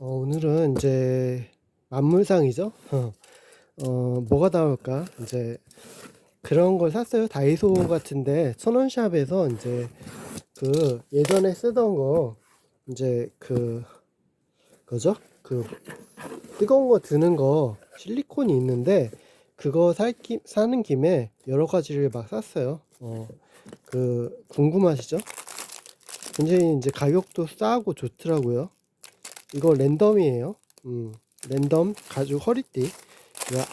어, 오늘은 이제 만물상이죠. 어, 어, 뭐가 나올까? 이제 그런 걸 샀어요. 다이소 같은데 천원샵에서 이제 그 예전에 쓰던 거 이제 그 그죠? 그 뜨거운 거 드는 거 실리콘이 있는데 그거 살 기, 사는 김에 여러 가지를 막 샀어요. 어, 그 궁금하시죠? 굉장히 이제 가격도 싸고 좋더라고요. 이거 랜덤이에요. 음, 랜덤 가죽 허리띠. 야,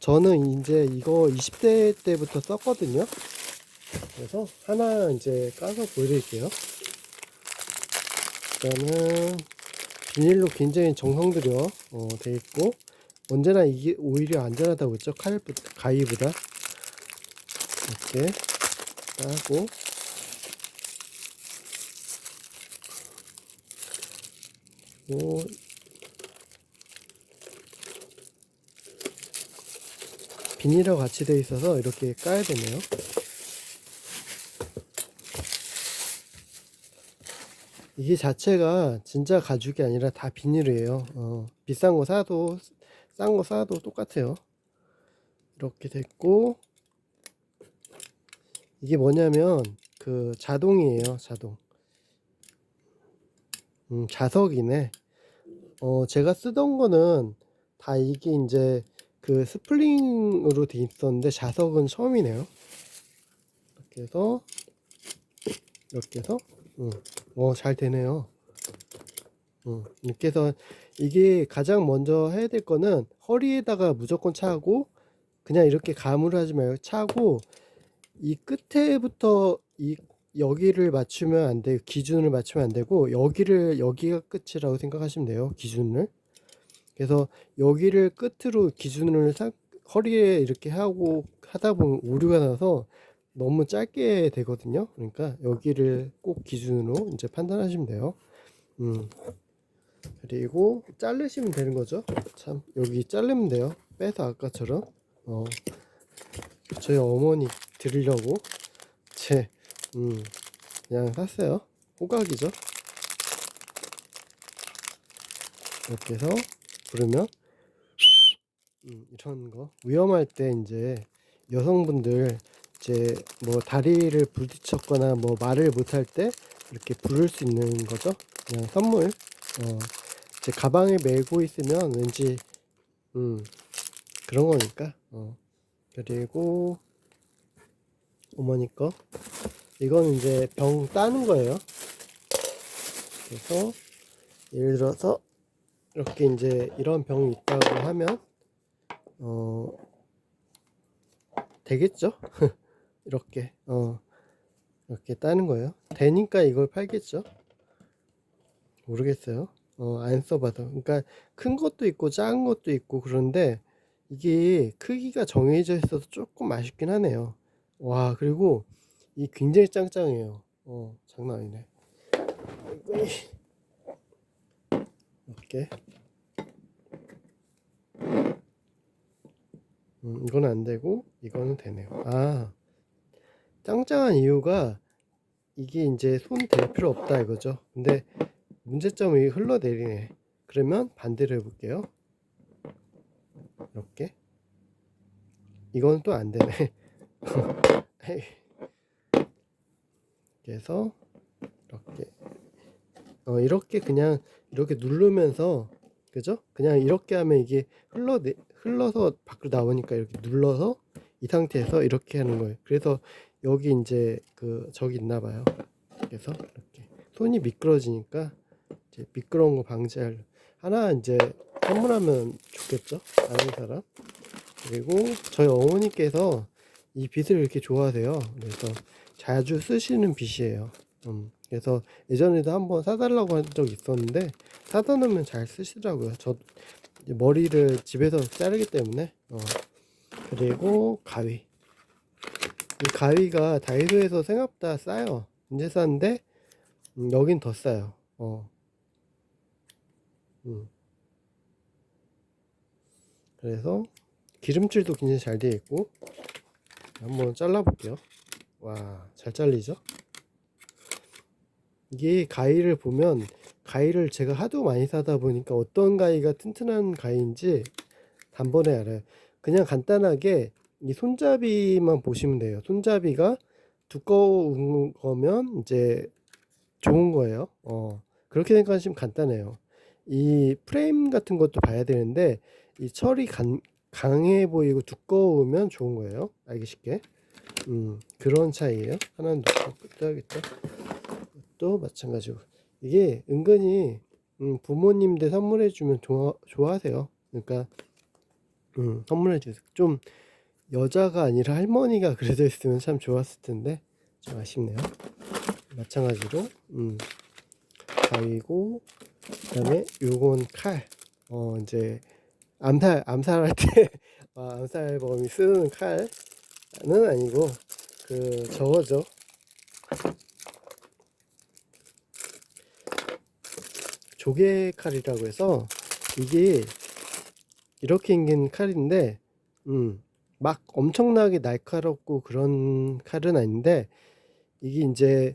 저는 이제 이거 20대 때부터 썼거든요. 그래서 하나 이제 까서 보여드릴게요. 일단은 비닐로 굉장히 정성 들여 어, 돼 있고 언제나 이게 오히려 안전하다고 했죠. 칼 가위보다 이렇게 까고 오, 비닐하고 같이 돼 있어서 이렇게 까야 되네요. 이게 자체가 진짜 가죽이 아니라 다 비닐이에요. 어, 비싼 거 사도 싼 거 사도 똑같아요. 이렇게 됐고 이게 뭐냐면 그 자동이에요. 자동. 음, 자석이네. 어, 제가 쓰던 거는 다 이게 이제 그 스플링으로 돼 있었는데 자석은 처음이네요. 이렇게 해서 이렇게 해서 음, 어, 잘 되네요. 음, 이렇게 해서 이게 가장 먼저 해야 될 거는 허리에다가 무조건 차고 그냥 이렇게 감으로 하지 말고 차고 이 끝에부터 이 여기를 맞추면 안 돼요. 기준을 맞추면 안 되고 여기를 여기가 끝이라고 생각하시면 돼요. 기준을. 그래서 여기를 끝으로 기준을 사, 허리에 이렇게 하고 하다 보면 오류가 나서 너무 짧게 되거든요. 그러니까 여기를 꼭 기준으로 이제 판단하시면 돼요. 음. 그리고 자르시면 되는 거죠. 참 여기 자르면 돼요. 빼서 아까처럼. 어. 저희 어머니 드리려고 제 음, 그냥 샀어요. 호각이죠. 이렇게 해서 부르면 음, 이런 거 위험할 때 이제 여성분들 이제 뭐 다리를 부딪혔거나 뭐 말을 못할 때 이렇게 부를 수 있는 거죠. 그냥 선물. 어, 제 가방에 메고 있으면 왠지 음 그런 거니까. 어. 그리고 어머니 거 이거는 이제 병 따는 거예요. 그래서 예를 들어서 이렇게 이제 이런 병이 있다고 하면 어 되겠죠? 이렇게 어 이렇게 따는 거예요. 되니까 이걸 팔겠죠? 모르겠어요. 어 안 써봐도 그러니까 큰 것도 있고 작은 것도 있고 그런데 이게 크기가 정해져 있어서 조금 아쉽긴 하네요. 와 그리고 이 굉장히 짱짱해요. 어 장난 아니네. 이렇게 음, 이거는 안 되고 이거는 되네요. 아 짱짱한 이유가 이게 이제 손 댈 필요 없다 이거죠. 근데 문제점이 흘러내리네. 그러면 반대로 해볼게요. 이렇게 이건 또 안 되네. 그래서 이렇게 어 이렇게 그냥 이렇게 누르면서 그죠? 그냥 이렇게 하면 이게 흘러 흘러서 밖으로 나오니까 이렇게 눌러서 이 상태에서 이렇게 하는 거예요. 그래서 여기 이제 그 저기 있나 봐요. 그래서 이렇게 손이 미끄러지니까 이제 미끄러운 거 방지할 하나 이제 선물하면 좋겠죠? 아는 사람. 그리고 저희 어머니께서 이 빗을 이렇게 좋아하세요. 그래서 자주 쓰시는 빗이에요. 음, 그래서 예전에도 한번 사달라고 한적 있었는데 사다 놓으면 잘 쓰시더라고요. 저 머리를 집에서 자르기 때문에 어. 그리고 가위. 이 가위가 다이소에서 생각보다 싸요. 이제 싼데 음, 여긴 더 싸요. 어. 음. 그래서 기름칠도 굉장히 잘 되어 있고 한번 잘라 볼게요. 와, 잘 잘리죠? 이게 가위를 보면 가위를 제가 하도 많이 사다 보니까 어떤 가위가 튼튼한 가위인지 단번에 알아요. 그냥 간단하게 이 손잡이만 보시면 돼요. 손잡이가 두꺼운 거면 이제 좋은 거예요. 어, 그렇게 생각하시면 간단해요. 이 프레임 같은 것도 봐야 되는데 이 철이 간, 강해 보이고 두꺼우면 좋은 거예요. 알기 쉽게. 음, 그런 차이예요. 하나는 놓고 끄야겠다. 또 마찬가지고 이게 은근히 음, 부모님들 선물해 주면 좋아 좋아하세요. 그러니까 음, 선물해 주세요. 좀 여자가 아니라 할머니가 그려져 있으면 참 좋았을 텐데 좀 아쉽네요. 마찬가지로 음, 가위고 그다음에 요건 칼. 어 이제 암살 암살할 때 아, 암살범이 쓰는 칼은 아니고 그 저거죠. 조개 칼이라고 해서 이게 이렇게 생긴 칼인데 음, 막 엄청나게 날카롭고 그런 칼은 아닌데 이게 이제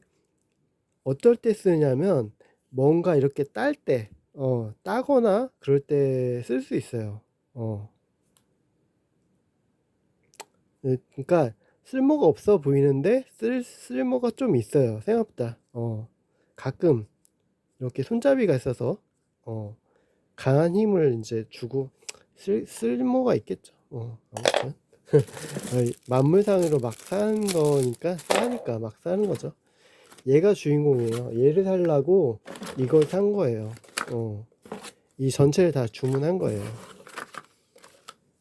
어떨 때 쓰냐면 뭔가 이렇게 딸 때, 어, 따거나 그럴 때 쓸 수 있어요. 어. 네, 그러니까 쓸모가 없어 보이는데 쓸 쓸모가 좀 있어요. 생각보다. 어. 가끔 이렇게 손잡이가 있어서 어, 강한 힘을 이제 주고 쓸 쓸모가 있겠죠. 어, 아무튼 만물상으로 막 사는 거니까 싸니까 막 사는 거죠. 얘가 주인공이에요. 얘를 살라고 이걸 산 거예요. 어, 이 전체를 다 주문한 거예요.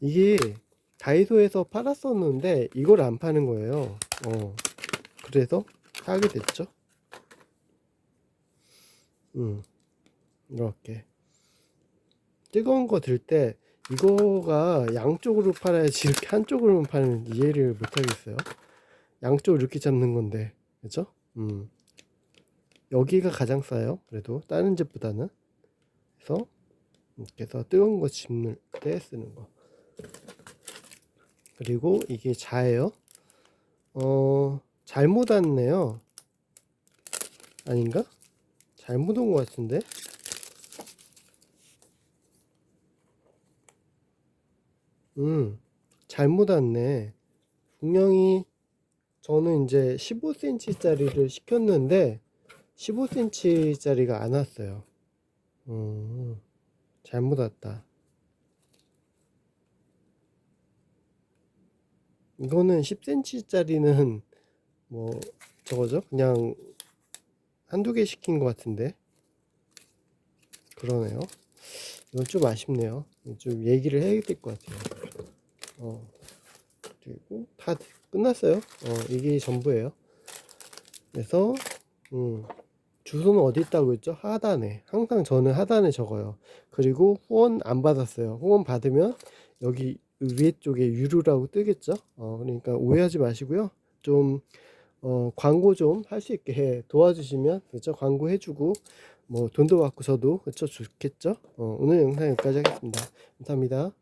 이게 다이소에서 팔았었는데 이걸 안 파는 거예요. 어, 그래서 사게 됐죠. 음, 이렇게 뜨거운 거 들 때 이거가 양쪽으로 팔아야지 이렇게 한쪽으로만 파는 이해를 못 하겠어요. 양쪽으로 이렇게 잡는 건데, 그죠? 음, 여기가 가장 싸요. 그래도 다른 집보다는. 그래서 이렇게 해서 뜨거운 거 집는 때 쓰는 거. 그리고 이게 자예요. 어, 잘못 왔네요. 아닌가? 잘못 온 것 같은데? 음, 잘못 왔네. 분명히 저는 이제 15cm짜리를 시켰는데 15cm짜리가 안 왔어요. 음, 잘못 왔다. 이거는 10cm짜리는 뭐 저거죠? 그냥 한두 개 시킨 것 같은데 그러네요. 이건 좀 아쉽네요. 좀 얘기를 해야 될 것 같아요. 어, 그리고 다 끝났어요. 어, 이게 전부예요. 그래서 음, 주소는 어디 있다고 했죠? 하단에. 항상 저는 하단에 적어요. 그리고 후원 안 받았어요. 후원 받으면 여기 위에 쪽에 유료라고 뜨겠죠? 어, 그러니까 오해하지 마시고요. 좀 어, 광고 좀 할 수 있게 해 도와주시면 그렇죠? 광고 해주고 뭐 돈도 받고 저도 그렇죠? 좋겠죠? 어, 오늘 영상 여기까지 하겠습니다. 감사합니다.